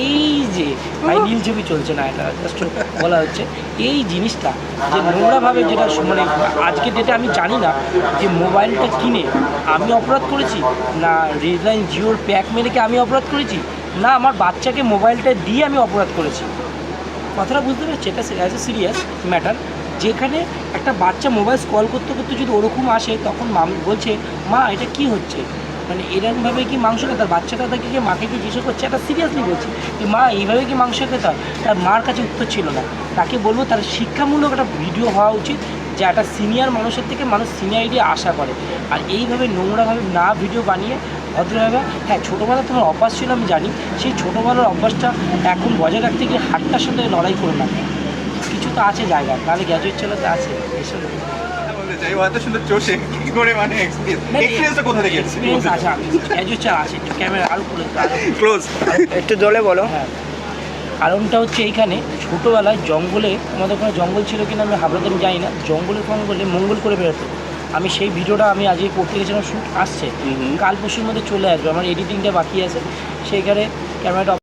এই যে নীল ছবি চলছে না, এটা জাস্ট বলা হচ্ছে। এই জিনিসটা, যে নোংরাভাবে যেটা মানে আজকে ডেটে আমি জানি না যে মোবাইলটা কিনে আমি অপরাধ করেছি, না রিলায়েন্স জিওর প্যাক মেরে কি আমি অপরাধ করেছি, না আমার বাচ্চাকে মোবাইলটা দিয়ে আমি অপরাধ করেছি। কথাটা বুঝতে পারছি? এটা অ্যাজ এ সিরিয়াস ম্যাটার যেখানে একটা বাচ্চা মোবাইল কল করতে করতে যদি ওরকম আসে, তখন মাম বলছে, মা, এটা কি হচ্ছে? মানে এরকমভাবে কি মাংস খেতে হয়? বাচ্চাটা তাকে গিয়ে মাকে কি জিজ্ঞেস করছে, এটা সিরিয়াসলি বলছি। যে মা, এইভাবে কি মাংস খেতে হয়? তার মার কাছে উত্তর ছিল না। তাকে বলব তার শিক্ষামূলক একটা ভিডিও হওয়া উচিত, যে একটা সিনিয়র মানুষের থেকে মানুষ সিনিয়রিটি আশা করে। আর এইভাবে নোংরাভাবে না ভিডিও বানিয়ে, ভদ্রভাবে হ্যাঁ ছোটোবেলা তোমার অভ্যাস ছিল, আমি জানি। সেই ছোটোবেলার অভ্যাসটা এখন বজায় রাখতে গিয়ে হাটটার সাথে লড়াই করে না। কিছু তো আছে জায়গা তাহলে গ্র্যাজুয়েট ছেলে তো আছে এসব বলতে চাই ও এত সুন্দর চষে কি করে মানে এক্সপিরিয়েন্সটা কোথা থেকে এসেছে? এক্সপিরিয়েন্স আছে আছে একটু ক্যামেরা আরও ক্লোজ একটু জলে বলো। হ্যাঁ। কারণটা হচ্ছে এইখানে ছোটোবেলায় জঙ্গলে আমাদের ওখানে জঙ্গল ছিল কিনা আমি হাবড়াতে আমি জানি না জঙ্গলে ফঙ্গলে মঙ্গল করে বেরোতো আমি সেই ভিডিওটা আমি আজকে করতে গেছিলাম শ্যুট আসছে। কাল পরশুর মধ্যে চলে আসবে আমার এডিটিংটা বাকি আছে। সেইখানে ক্যামেরাটা